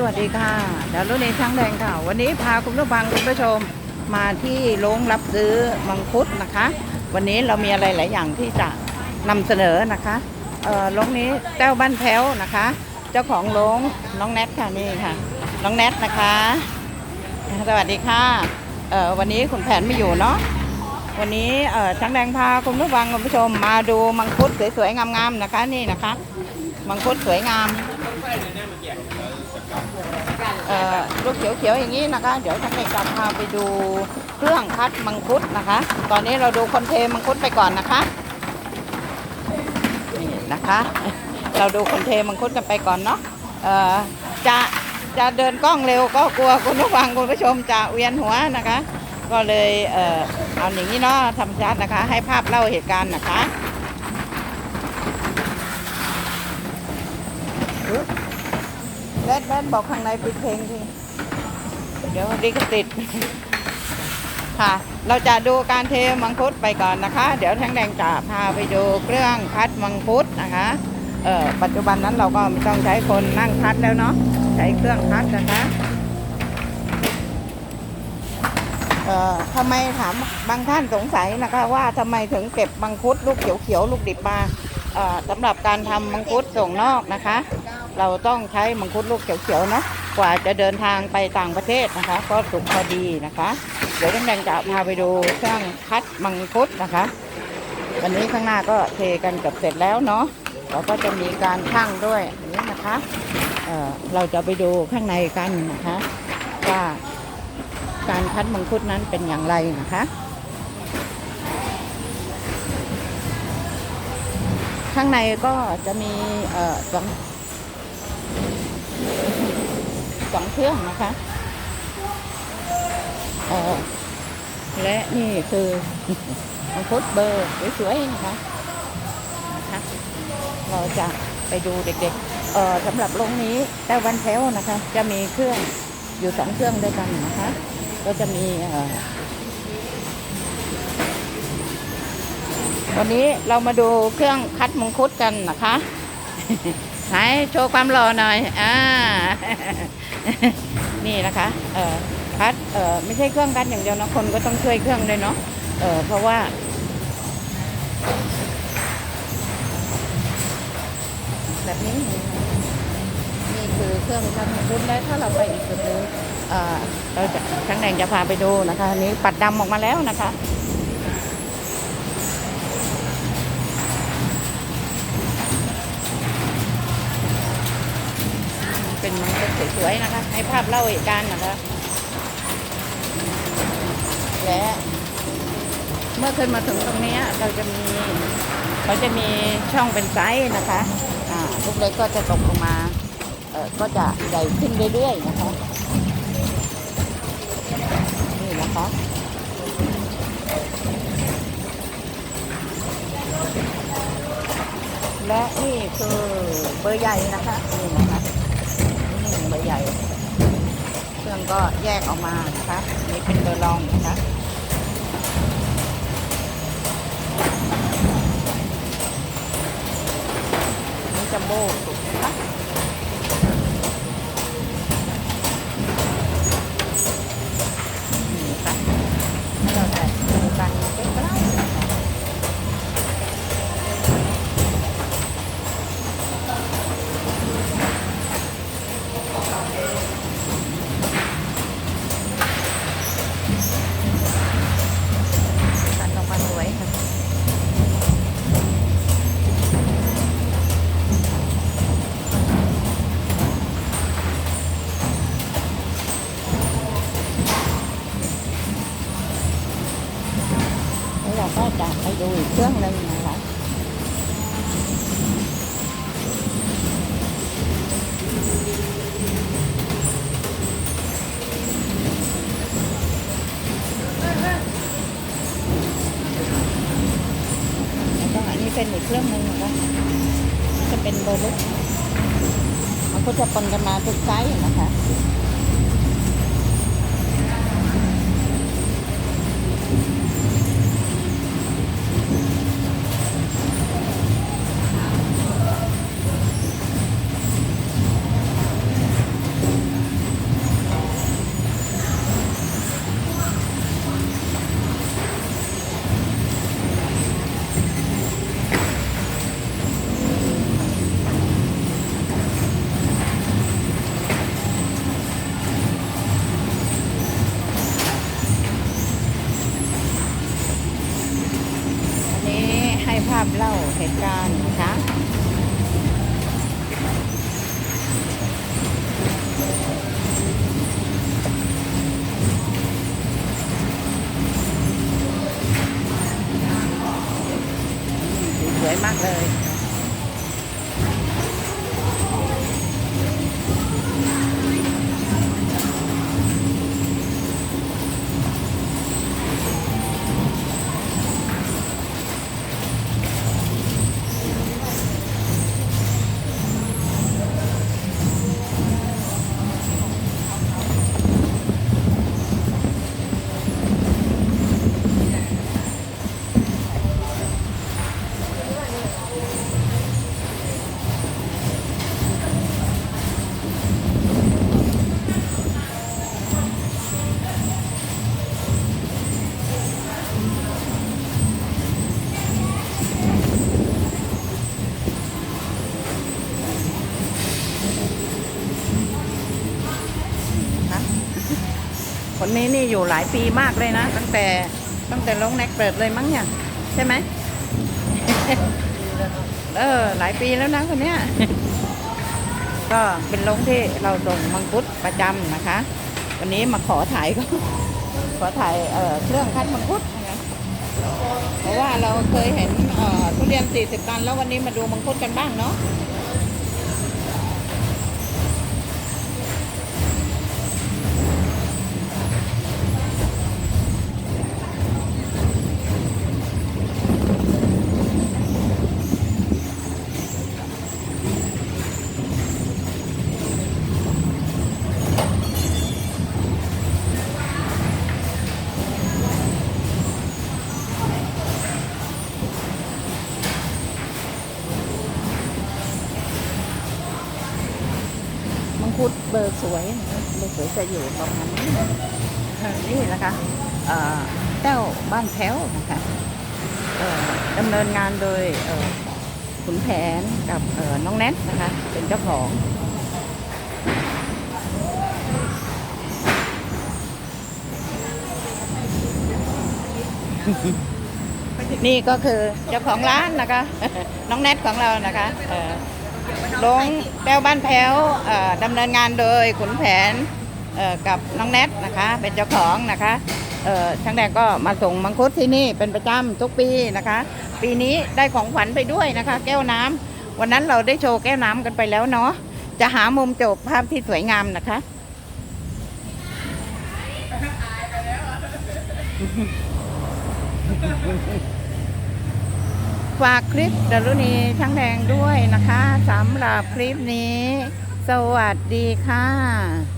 สวัสดีค่ะดาวรุ่นในช่างแดงค่ะ วันนี้พาคุณผู้ฟังคุณผู้ชมมาที่โรงรับซื้อมังคุดนะคะ วันนี้เรามีอะไรหลายอย่างที่จะนำเสนอนะคะเอ่อโรงนี้แต้วบ้านแพ้วนะคะ เจ้าของโรงน้องแนทค่ะนี่ค่ะ น้องแนทนะคะ สวัสดีค่ะเอ่อวันนี้คุณแผนไม่อยู่เนาะวันนี้เอ่อช่างแดงพาคุณผู้ฟังคุณผู้ชมมาดูมังคุดสวยๆงามๆนะคะนี่นะคะ มังคุดสวยงาม ลูกเขียวๆอย่างนี้นะคะ เดี๋ยวท่านเอกจะพาไปดูเครื่องคัดมังคุดนะคะ ตอนนี้เราดูคนเทมังคุดไปก่อนนะคะนี่นะคะ เราดูคนเทมังคุดกันไปก่อนเนาะจะจะเดินกล้องเร็วก็กลัวคุณผู้ฟังคุณผู้ชมจะเวียนหัวนะคะ ก็เลยเออเอาอย่างนี้เนาะทำชัดนะคะ ให้ภาพเล่าเหตุการณ์นะคะ แรดแรดบอกข้างในปิดเพลงทีเดี๋ยวดิกติด ค่ะ เราจะดูการเทมังคุดไปก่อนนะคะ เดี๋ยวแท่งแดงจะพาไปดูเครื่องคัดมังคุดนะคะเอ่อปัจจุบันนั้นเราก็ไม่ต้องใช้คนนั่งคัดแล้วเนาะใช้เครื่องคัดนะคะเอ่อทำไมถามบางท่านสงสัยนะคะ ว่าทำไมถึงเก็บมังคุดลูกเขียวๆลูกดิบมาเอ่อสำหรับการทำมังคุดส่งนอกนะคะ เราต้องใช้มังคุดลูกเขียวๆเนาะกว่าจะเดินทางไปต่างประเทศนะคะ ก็สุกพอดีนะคะ เดี๋ยวแดงจะพาไปดูเครื่องคัดมังคุดนะคะวันนี้ข้างหน้าก็เทกันเกือบเสร็จแล้วเนาะเราก็จะมีการชั่งด้วยอันนี้นะคะเเราจะไปดูข้างในกันนะคะ ว่าการคัดมังคุดนั้นเป็นอย่างไรนะคะข้างในก็จะมีเอ่อสอง สองเครื่องนะคะเออและนี่คือมังคุดเบอร์สวยๆนะคะนะคะ เราจะไปดูเด็กๆเอ่อสำหรับโรงนี้แต่วันแถวนะคะ จะมีเครื่องอยู่สองเครื่องด้วยกันนะคะ ก็จะมีเอ่อวันนี้เรามาดูเครื่องคัดมังคุดกันนะคะ ไหนโชว์ความหล่อหน่อย อ่า นี่นะคะ เออคัด เออไม่ใช่เครื่องคัดอย่างเดียวนะ คนก็ต้องช่วยเครื่องด้วยเนาะ เออเพราะว่า แบบนี้ นี่คือเครื่องคัดมังคุดแล้วถ้าเราไปอีกจุดนึงเออเราจะช่างแดงจะพาไปดูนะคะ อันนี้ปัดดำออกมาแล้วนะคะ เป็นมังคุด สวยๆนะคะ ให้ภาพเล่าเหตุการณ์นะคะและเมื่อขึ้นมาถึงตรงนี้เราจะมีเขาจะมีช่องเป็นไซส์นะคะอ่าลูกเล็กก็จะตกลงมาเออก็จะใหญ่ขึ้นเรื่อยๆนะคะนี่นะคะและนี่คือเบอร์ใหญ่นะคะนี่นะคะ ใหญ่เครื่องก็แยกออกมานะคะนี่เป็นเบอร์รองนะคะนี่จัมโบ้สุกนะคะ ดูอีกเครื่องหนึ่งนะคะแล้วก็อันนี้เป็นอีกเครื่องหนึ่งนะคะจะเป็นเบอร์ล็กมันก็จะปนกันมาทุกไซส์นะคะ ภาพเล่าเหตุการณ์นะคะสวยมากเลย คนนี้นี่อยู่หลายปีมากเลยนะ ตั้งแต่ตั้งแต่ลงแน็กเปิดเลยมั้งเนี่ยใช่ไหมเออหลายปีแล้วนะคนเนี้ยก็เป็นลงที่เราส่งมังคุดประจำนะคะ วันนี้มาขอถ่ายก็ ขอถ่ายเอ่อเครื่องคั้นมังคุดนะคะเพราะว่าเราเคยเห็นเอ่อทุเรียน40ตันแล้ววันนี้มาดูมังคุดกันบ้างเนาะ มังคุดเบอร์สวยนะเบอร์สวยจะอยู่ประมาณนี้นี่นะคะเอ่อแต้วบ้านแพ้วนะคะเอ่อดำเนินงานโดยขุนแผนกับน้องแนทนะคะ เป็นเจ้าของนี่ก็คือเจ้าของร้านนะคะ น้องแนทของเรานะคะเอ่อ ลงแต้วบ้านแพ้วดำเนินงานโดยขุนแผนกับน้องแนทนะคะ เป็นเจ้าของนะคะช่างแดงก็มาส่งมังคุดที่นี่เป็นประจำทุกปีนะคะ ปีนี้ได้ของขวัญไปด้วยนะคะ แก้วน้ำวันนั้นเราได้โชว์แก้วน้ำกันไปแล้วเนาะจะหามุมจบภาพที่สวยงามนะคะ ฝากคลิปดารุณีช่างแดงด้วยนะคะสำหรับคลิปนี้ สวัสดีค่ะ